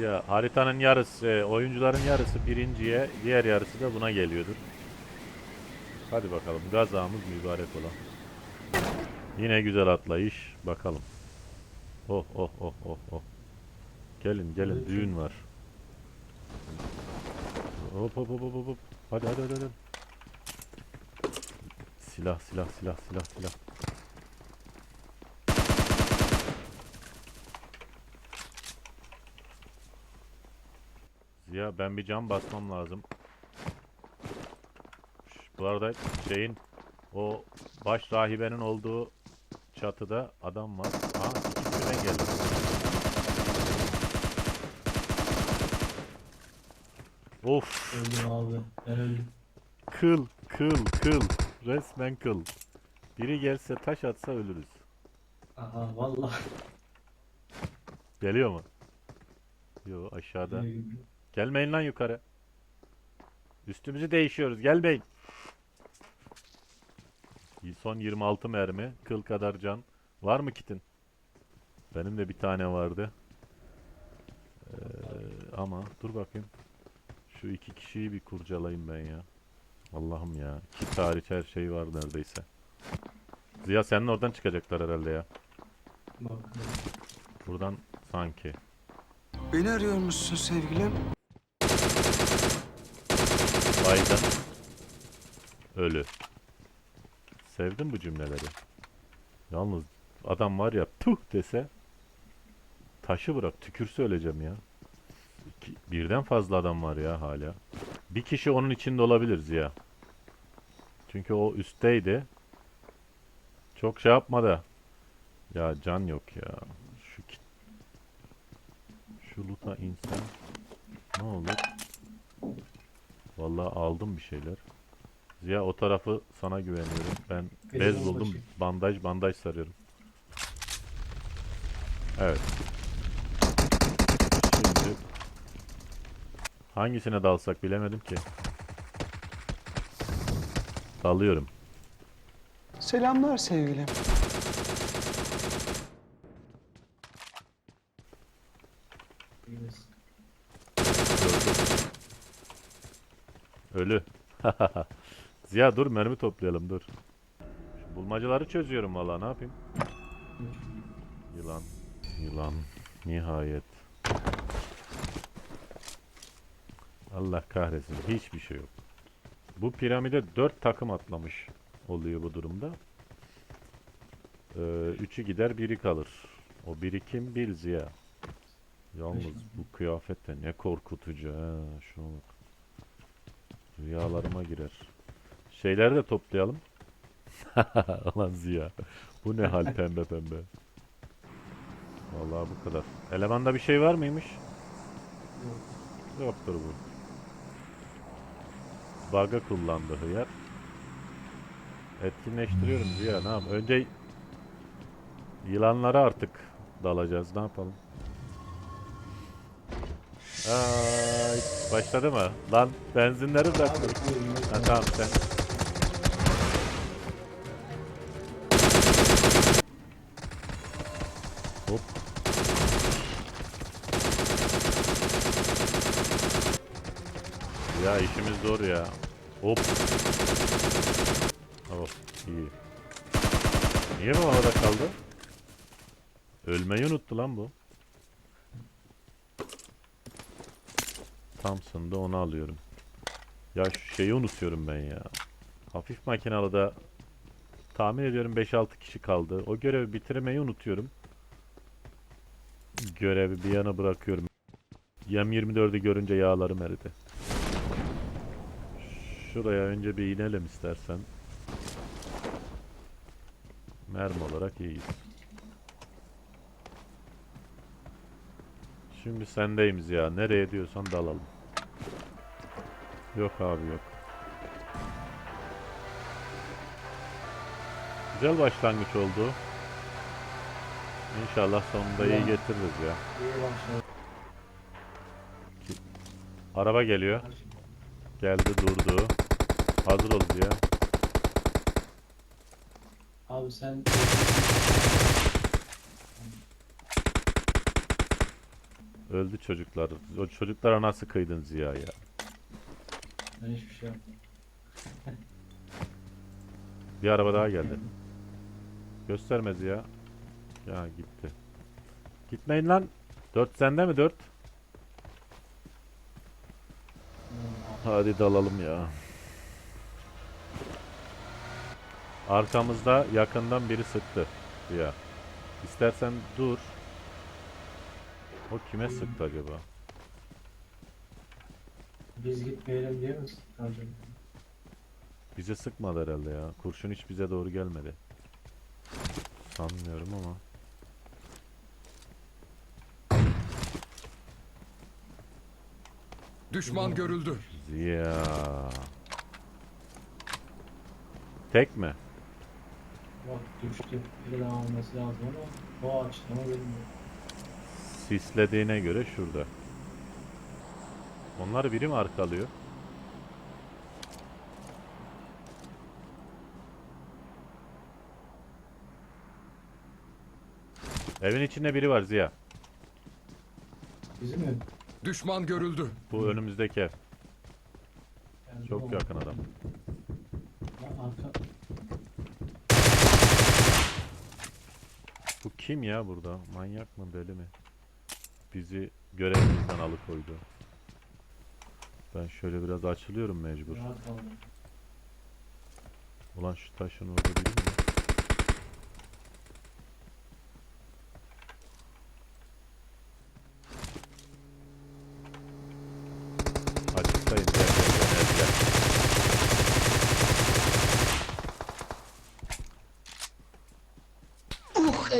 Ya haritanın yarısı, e, oyuncuların yarısı birinciye, diğer yarısı da buna geliyordur. Hadi bakalım gazamız mübarek ola. Yine güzel atlayış. Bakalım. Oh oh oh oh oh. Gelin gelin düğün var. Hop hop hop hop, hop. Hadi hadi hadi hadi. Silah silah silah silah silah. Ziya ben bir cam basmam lazım. Bu arada şeyin o baş rahibenin olduğu çatıda adam var. Aa iki birden geldi. Of Öldüm abi. Ben öldüm. kıl kıl kıl resmen kıl. Biri gelse taş atsa ölürüz. Aha vallahi. Geliyor mu? Yo aşağıda. Gelmeyin lan yukarı. Üstümüzü değişiyoruz. Gelmeyin. Son 26 mermi. Kıl kadar can. Var mı kitin? Benim de bir tane vardı. Ee, ama dur bakayım. Şu iki kişiyi bir kurcalayayım ben ya. Allah'ım ya. Kit hariç her şey var neredeyse. Ziya senin oradan çıkacaklar herhalde ya. Buradan sanki. Beni arıyor musun sevgilim? Baygın. Ölü. Sevdim bu cümleleri. Yalnız adam var ya tuh dese taşı bırak tükürse öleceğim ya. İki- birden fazla adam var ya hala. Bir kişi onun içinde olabilir Ziya. Çünkü o üstteydi. Çok şey yapmadı. Ya can yok ya. Şu şu luta insan ne olur? Vallahi aldım bir şeyler. Ziya o tarafı sana güveniyorum. Ben bez Benim buldum. başı. Bandaj bandaj sarıyorum. Evet. Şimdi hangisine dalsak bilemedim ki. Dalıyorum. Selamlar sevgilim. Gördüm. Ölü. Ziya dur mermi toplayalım dur. Şu bulmacaları çözüyorum valla ne yapayım? Yılan. Yılan. Nihayet. Allah kahretsin. Hiçbir şey yok. Bu piramide 4 takım atlamış oluyor bu durumda. Ee, üçü gider biri kalır. O biri kim bil Ziya. Yalnız bu kıyafet de ne korkutucu ha. Şuna bak. Rüyalarıma girer. Şeyleri de toplayalım. Alan Ziya. Bu ne hal pembe pembe. Vallahi bu kadar. Elemanda bir şey var mıymış? Yok. Yoktur bu. Bug'a kullandı hıyar. Etkinleştiriyorum Ziya ne yapayım? Önce yılanlara artık dalacağız. Ne yapalım? Ay, başladı mı? Lan benzinleri bıraktım. Ha tamam sen. Hop. Ya işimiz zor ya. Hop. Oh iyi. Niye bu havada kaldı? Ölmeyi unuttu lan bu. Thompson'da onu alıyorum. Ya şu şeyi unutuyorum ben ya. Hafif makinalı da tahmin ediyorum 5-6 kişi kaldı. O görevi bitirmeyi unutuyorum. Görevi bir yana bırakıyorum. Yem 24'ü görünce yağlarım eridi. Şuraya önce bir inelim istersen. Mermi olarak iyiyiz. Şimdi sendeyimiz ya. Nereye diyorsan dalalım. Yok abi yok. Güzel başlangıç oldu. İnşallah sonunda iyi getiririz ya. Araba geliyor. Geldi durdu. Hazır ol ya. Abi sen Öldü çocuklar. O çocuklara nasıl kıydın Ziya ya? Ben hiçbir şey yapmadım. Bir araba daha geldi. Gösterme Ziya. Ya gitti. Gitmeyin lan. Dört sende mi dört? Hadi dalalım ya. Arkamızda yakından biri sıktı. Ya. İstersen dur. O kime sıktı acaba? Biz gitmeyelim diye mi sıkacak? Bize sıkmadı herhalde ya. Kurşun hiç bize doğru gelmedi. Sanmıyorum ama. Düşman görüldü. Ziya. Tek mi? Bak düştü. Bir daha alması lazım ama o açtı ama bilmiyorum. Sislediğine göre şurada. Onları biri mi arkalıyor? Evin içinde biri var Ziya. Bizim mi? Düşman görüldü. Bu önümüzdeki ev. Geldi Çok ama. yakın adam. Arka... Bu kim ya burada? Manyak mı deli mi? Bizi görevimizden alıkoydu. Ben şöyle biraz açılıyorum mecbur. Ulan şu taşın orada biri mi? Açıktayım. Gel gel gel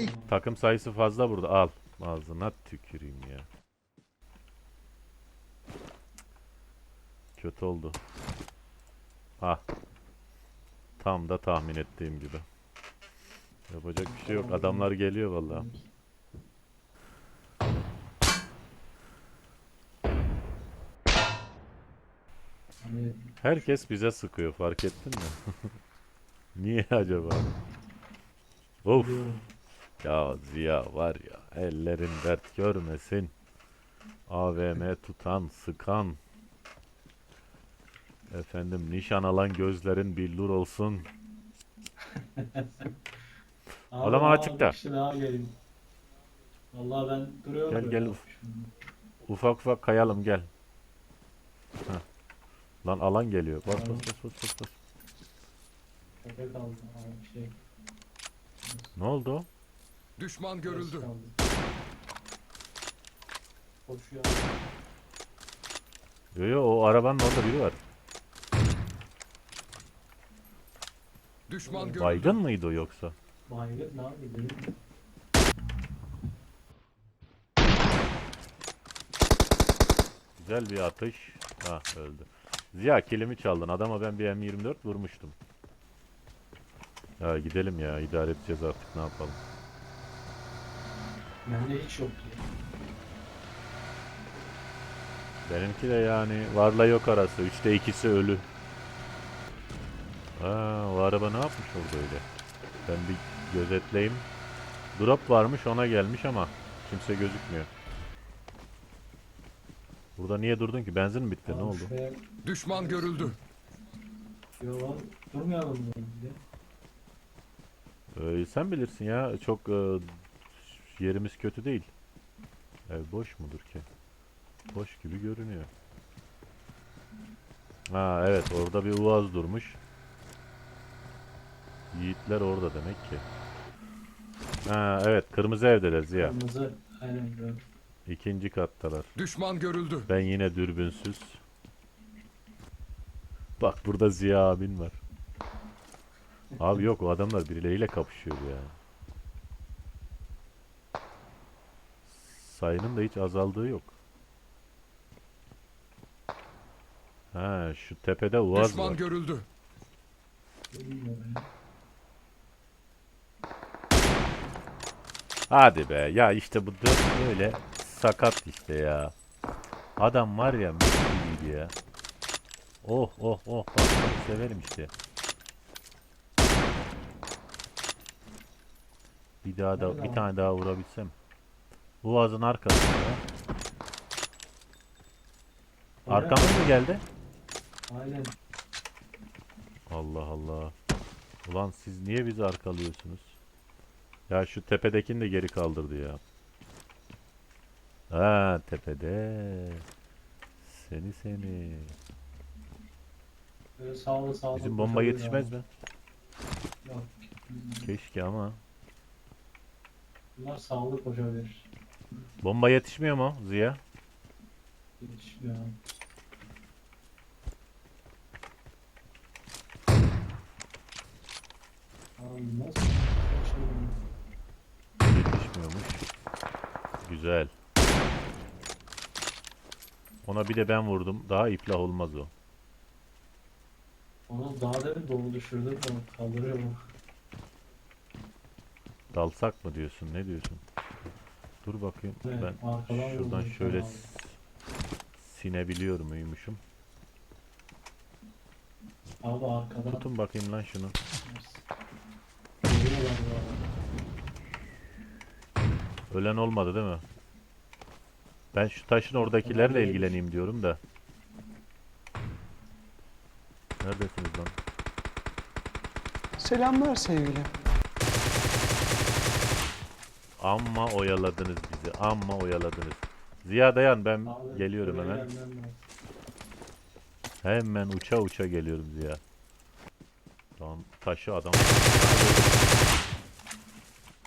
gel. Takım sayısı fazla burada. Al. Ağzına tüküreyim ya. Kötü oldu. Ah. Tam da tahmin ettiğim gibi. Yapacak bir şey yok. Adamlar geliyor vallahi. Herkes bize sıkıyor fark ettin mi? Niye acaba? Of ya Ziya var ya ellerin dert görmesin. AVM tutan sıkan. Efendim nişan alan gözlerin billur olsun. Abi, Adam açıkta. kişi daha gelin. Vallahi ben duruyorum. Gel, gel. bakmışım. Ufak ufak kayalım gel. Heh. Lan alan geliyor. Bas bas bas bas bas. bas. Şey. Ne oldu? Düşman görüldü. Koşuyor. Yo yo o arabanın orada biri var. Düşman görüldü. Baygın mıydı o yoksa? Baygın ne abi? Güzel bir atış. Ha öldü. Ziya kilimi çaldın. Adama ben bir M24 vurmuştum. Ya gidelim ya. idare edeceğiz artık ne yapalım. Bende hiç yoktu. Benimki de yani varla yok arası. Üçte ikisi ölü. Aa, o araba ne yapmış orada öyle? Ben bir gözetleyeyim. Drop varmış ona gelmiş ama kimse gözükmüyor. Burada niye durdun ki? Benzin mi bitti? Ne Abi oldu? Şuraya Düşman görüldü. Yo, durmayalım. Ee, sen bilirsin ya. Çok e, yerimiz kötü değil. Ev boş mudur ki? Boş gibi görünüyor. Ha evet orada bir uaz durmuş. Yiğitler orada demek ki. Ha evet kırmızı evdeler Ziya. Kırmızı aynen böyle. İkinci kattalar. Düşman görüldü. Ben yine dürbünsüz. Bak burada Ziya abin var. Abi yok o adamlar birileriyle kapışıyor ya. Sayının da hiç azaldığı yok. Ha şu tepede Uaz Düşman var. görüldü. Hadi be ya işte bu dört böyle sakat işte ya. Adam var ya gibiydi ya. Oh oh oh bak bunu severim işte. Bir daha da bir tane daha vurabilsem. Boğazın arkasında. Arkamız mı geldi? Aynen. Allah Allah. Ulan siz niye bizi arkalıyorsunuz? Ya şu tepedekini de geri kaldırdı ya. Ha tepede. Seni seni. Böyle sağlı sağlı. Bizim bomba yetişmez mi? Yok. Keşke ama. Bunlar sağlı koşabilir. Bomba yetişmiyor mu Ziya? Yetişmiyor. Yetişmiyormuş. Güzel. Ona bir de ben vurdum. Daha iflah olmaz o. Onu daha demin dolu düşürdüm de kaldırıyor mu? Dalsak mı diyorsun? Ne diyorsun? Dur bakayım. Evet, ben şuradan şöyle abi. sinebiliyor muymuşum? Abi arkadan Tutun bakayım lan şunu. Ölen olmadı değil mi? Ben şu taşın oradakilerle ilgileneyim diyorum da. Neredesiniz lan? Selamlar sevgilim. Amma oyaladınız bizi. Amma oyaladınız. Ziya dayan ben Abi, geliyorum hemen. gelmem lazım. Hemen uça uça geliyorum Ziya. Lan taşı adam.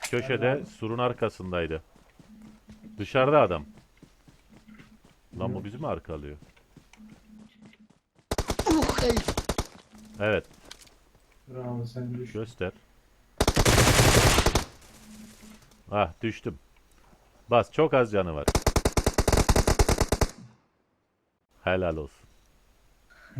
Köşede Nerede surun arkasındaydı. Dışarıda adam. Lan bu bizi mi arkalıyor? Evet Bravo sen düş. göster. Ah düştüm. Bas çok az canı var. Helal olsun.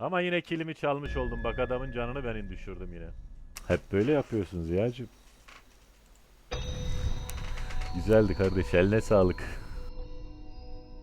Ama yine kilimi çalmış oldum. Bak adamın canını ben düşürdüm yine. Hep böyle yapıyorsunuz Ziya'cığım. Güzeldi kardeş. Eline sağlık.